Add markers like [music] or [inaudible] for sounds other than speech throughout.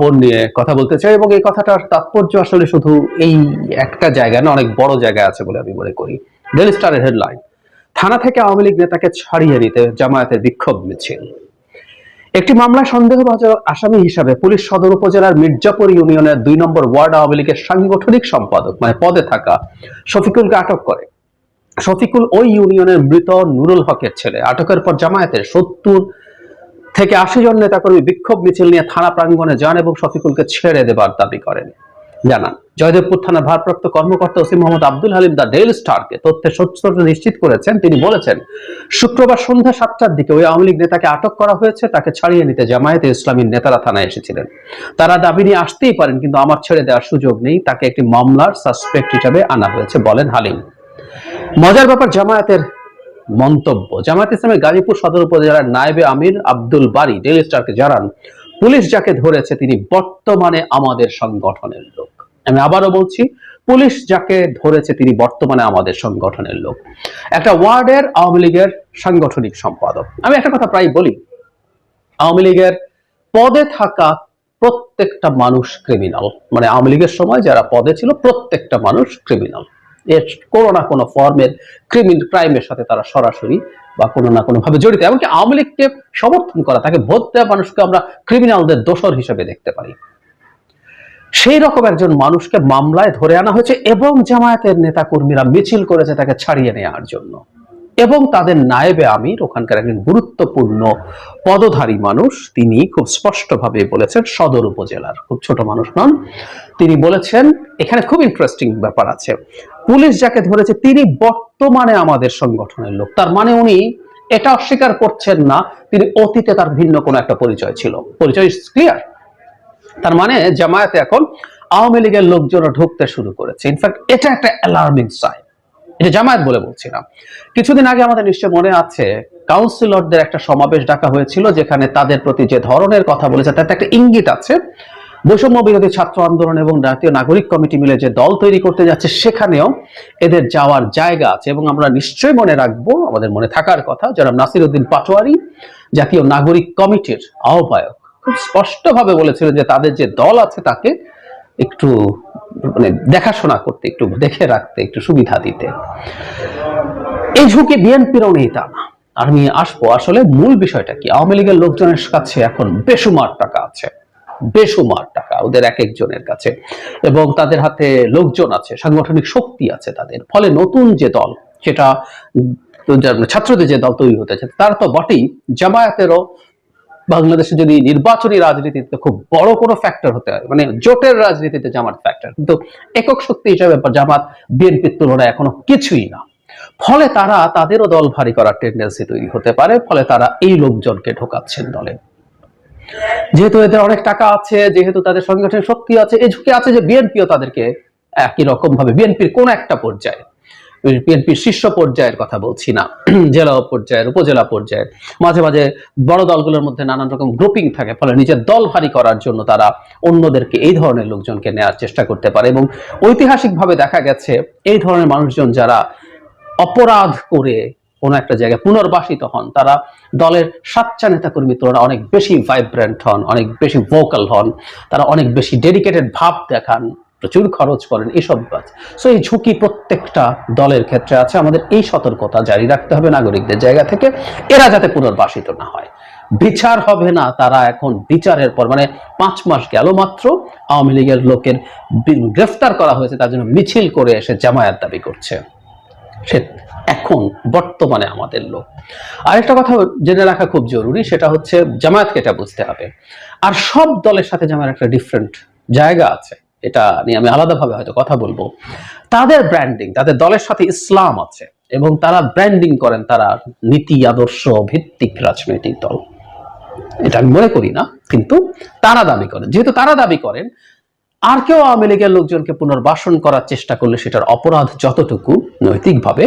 খবর নিয়ে কথা বলতে চাই এবং এই কথাটার তাৎপর্য আসলে শুধু এই একটা জায়গায় না, অনেক বড় জায়গায় আছে বলে আমি মনে করি। ডেলি স্টারের হেডলাইন থানা থেকে আওয়ামী লীগ নেতাকে ছাড়িয়ে নিতে জামায়াতের বিক্ষোভ মিছিল। একটি মামলায় সন্দেহভাজন আসামি হিসাবে পুলিশ সদর উপজেলার মির্জাপুর ইউনিয়নের দুই নম্বর ওয়ার্ড আওয়ামী লীগের সাংগঠনিক সম্পাদক মানে পদে থাকা শফিকুলকে আটক করে। শফিকুল ওই ইউনিয়নের মৃত নুরুল হকের ছেলে। আটকের পর জামায়াতের সত্তর থেকে আশি জন নেতাকর্মী বিক্ষোভ মিছিল নিয়ে থানা প্রাঙ্গণে যান এবং শফিকুলকে ছেড়ে দেবার দাবি করেন। জানান, জয়দেবপুর থানার ভারপ্রাপ্ত কর্মকর্তা OC Mohammad Abdul Halim the Daily স্টারকে তথ্যের সত্যতা নিশ্চিত করেছেন। তিনি বলেছেন, শুক্রবার সন্ধ্যা সাতটার দিকে ওই আওয়ামী লীগ নেতাকে আটক করা হয়েছে, তাকে ছাড়িয়ে নিতে জামায়াতে ইসলামীর নেতারা থানায় এসেছিলেন। তারা দাবি নিয়ে আসতেই পারেন, কিন্তু আমার ছেড়ে দেওয়ার সুযোগ নেই, তাকে একটি মামলার সাসপেক্ট হিসাবে আনা হয়েছে, বলেন হালিম। মজার ব্যাপার, জামায়াতের মন্তব্য। জামায়াত ইসলামের গাজীপুর সদর উপজেলার নায়েবে আমির আব্দুল বারি ডেইলি স্টারকে জানান, পুলিশ যাকে ধরেছে তিনি বর্তমানে আমাদের সংগঠনের লোক। আমি আবারও বলছি, পুলিশ যাকে ধরেছে তিনি বর্তমানে আমাদের সংগঠনের লোক। একটা ওয়ার্ডের আওয়ামী লীগের সাংগঠনিক সম্পাদক। আমি একটা কথা প্রায় বলি, আওয়ামী লীগের পদে থাকা প্রত্যেকটা মানুষ ক্রিমিনাল মানে আওয়ামী লীগের সময় যারা পদে ছিল, প্রত্যেকটা মানুষ ক্রিমিনাল কোনো না কোনো ফর্মের ক্রিমিনাল ক্রাইমের সাথে তারা সরাসরি বা কোনো না কোনোভাবে জড়িত। এমনকি আওয়ামী লীগকে সমর্থন করা, তাকে ভোট দেওয়া মানুষকে আমরা ক্রিমিনালদের দোষর হিসেবে দেখতে পারি। সেই রকম একজন মানুষকে মামলায় ধরে আনা হয়েছে এবং জামায়াতের নেতা কর্মীরা মিছিল করেছে তাকে ছাড়িয়ে নেওয়ার জন্য। এবং তাদের নায়েবে আমির, ওখানকার একজন গুরুত্বপূর্ণ পদধারী মানুষ, তিনি খুব স্পষ্টভাবে বলেছেন সদর উপজেলার খুব ছোট মানুষ নন। তিনি বলেছেন, এখানে খুব ইন্টারেস্টিং ব্যাপার আছে। পুলিশ যাকে ধরেছে, তিনি বর্তমানে আমাদের সংগঠনের লোক। তার মানে উনি এটা অস্বীকার করছেন না, তিনি অতীতে তার ভিন্ন কোনো একটা পরিচয় ছিল। পরিচয় ক্লিয়ার তার মানে জামায়াতে এখন আওয়ামী লীগের লোকজন ঢুকতে শুরু করেছে। ইনফ্যাক্ট এটা একটা অ্যালার্মিং সাইন এটা জামায়াত বলে বলছি না কিছুদিন আগে আমাদের নিশ্চয় মনে আছে, কাউন্সিলরদের একটা সমাবেশ ডাকা হয়েছিল, যেখানে তাদের প্রতি যে ধরনের কথা বলেছে, তাতে একটা ইঙ্গিত আছে। বৈষম্য বিরোধী ছাত্র আন্দোলন এবং জাতীয় নাগরিক কমিটি মিলে যে দল তৈরি করতে যাচ্ছে, সেখানেও এদের যাওয়ার জায়গা আছে এবং আমরা নিশ্চয়ই মনে রাখব, আমাদের মনে থাকার কথা যারা নাসির উদ্দিন পাটোয়ারি, জাতীয় নাগরিক কমিটির আহ্বায়ক। খুব স্পষ্টভাবে বলেছিলেন যে তাদের যে দল আছে, তাকে একটু মানে দেখাশোনা করতে, একটু দেখে রাখতে, একটু সুবিধা দিতে। এই ঝুঁকি বিএনপিরও নেই তা। না আমি আসব, আসলে মূল বিষয়টা কি? আওয়ামী লীগের লোকজনের কাছে এখন বেসুমার টাকা আছে। বেসুমার টাকা, ওদের এক একজনের কাছে। এবং তাদের হাতে লোকজন আছে, সাংগঠনিক শক্তি আছে তাদের। ফলে নতুন যে দল, সেটা ছাত্রদের যে দল তৈরি হতে চায় তারা তো বটেই। জামায়াতেরও বাংলাদেশে যদি নির্বাচনী রাজনীতিতে খুব বড় কোনো ফ্যাক্টর হতে হয় মানে জোটের রাজনীতিতে জামাত ফ্যাক্টর কিন্তু একক শক্তি হিসাবে জামাত বিএনপির তুলনায় এখনও কিছুই না। ফলে তারা তাদেরও দল ভারী করার টেন্ডেন্সি তৈরি হতে পারে, ফলে তারা এই লোকজনকে ঢোকাচ্ছেন দলে। যেহেতু এদের অনেক টাকা আছে, যেহেতু তাদের সংগঠনের শক্তি আছে এই ঝুঁকি আছে যে বিএনপিও তাদেরকে একই রকম ভাবে বিএনপির কোন একটা পর্যায়ে বিএনপির শীর্ষ পর্যায়ের কথা বলছি না। [clears throat] জেলা পর্যায়ের, উপজেলা পর্যায়ের। মাঝে মাঝে বড় দলগুলোর মধ্যে নানান রকম গ্রুপিং থাকে, ফলে নিজের দল ভারী করার জন্য তারা অন্যদেরকে এই ধরনের লোকজনকে নেওয়ার চেষ্টা করতে পারে এবং ঐতিহাসিকভাবে দেখা গেছে, এই ধরনের মানুষজন যারা অপরাধ করে কোনো একটা জায়গায় পুনর্বাসিত হন, তারা দলের সাচ্চা নেতাকর্মীর তুলনায় অনেক বেশি ভাইব্রেন্ট হন, অনেক বেশি ভোকাল হন, তারা অনেক বেশি ডেডিকেটেড ভাব দেখান প্রচুর খরচ করেন এসব কাজ। সো এই ঝুঁকি প্রত্যেকটা দলের ক্ষেত্রে আছে। আমাদের এই সতর্কতা জারি রাখতে হবে নাগরিকদের জায়গা থেকে, এরা যাতে পুনর্বাসিত না হয়। বিচার হবে না তারা এখন বিচারের পর মানে পাঁচ মাস গেল মাত্র, আওয়ামী লীগের লোকের গ্রেফতার করা হয়েছে, তার জন্য মিছিল করে এসে জামায়াত দাবি করছে। সে এখন বর্তমানে আমাদের লোক। আরেকটা কথা জেনে রাখা খুব জরুরি, সেটা হচ্ছে জামায়াতকে এটা বুঝতে হবে। আর সব দলের সাথে জামায়াত একটা ডিফারেন্ট জায়গা আছে। এটা নিয়ে আমি আলাদাভাবে হয়তো কথা বলব। তাদের ব্র্যান্ডিং তাদের দলের সাথে ইসলাম আছে এবং তারা ব্র্যান্ডিং করেন তারা নীতি, আদর্শ ভিত্তিক রাজনৈতিক দল। এটা আমি মনে করি না, কিন্তু তারা দাবি করেন। যেহেতু তারা দাবি করেন, আর কেউ আওয়ামী লীগের লোকজনকে পুনর্বাসন করার চেষ্টা করলে সেটার অপরাধ যতটুকু নৈতিকভাবে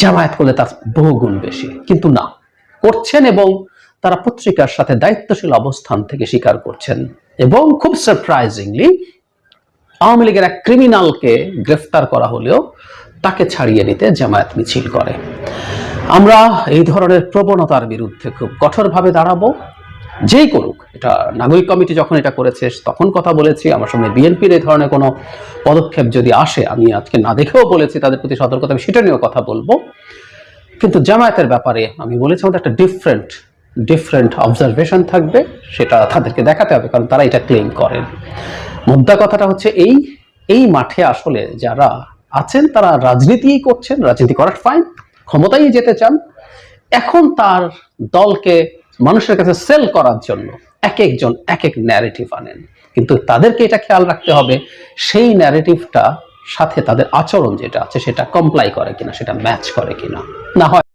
জামায়াত করলে তার বহুগুণ বেশি। কিন্তু না, করছেন এবং তারা পত্রিকার সাথে দায়িত্বশীল অবস্থান থেকে স্বীকার করছেন। এবং খুব সারপ্রাইজিংলি আওয়ামী লীগের এক ক্রিমিনালকে গ্রেফতার করা হলেও তাকে ছাড়িয়ে নিতে জামায়াত মিছিল করে। আমরা এই ধরনের প্রবণতার বিরুদ্ধে খুব কঠোরভাবে দাঁড়াবো। যেই করুক, এটা নাগরিক কমিটি যখন এটা করেছে, তখন কথা বলেছি। আমার সামনে বিএনপির এই ধরনের কোনো পদক্ষেপ যদি আসে, আমি আজকে না দেখেও বলেছি, তাদের প্রতি সতর্কতা আমি সেটা নিয়েও কথা বলব। কিন্তু জামায়াতের ব্যাপারে আমি বলেছি, আমাদের একটা ডিফারেন্ট ডিফারেন্ট অবজারভেশন থাকবে, সেটা তাদেরকে দেখাতে হবে, কারণ তারা এটা ক্লেম করেন। মুদ্রা কথাটা হচ্ছে এই এই মাঠে আসলে যারা আছেন, তারা রাজনীতিই করছেন, রাজনীতি করার ফাইন ক্ষমতায় যেতে চান। এখন তার দলকে মানুষের কাছে সেল করার জন্য এক একজন, এক এক ন্যারেটিভ আনেন। কিন্তু তাদেরকে এটা খেয়াল রাখতে হবে, সেই ন্যারেটিভটা সাথে তাদের আচরণ যেটা আছে, সেটা কমপ্লাই করে কিনা, সেটা ম্যাচ করে কিনা। না হয়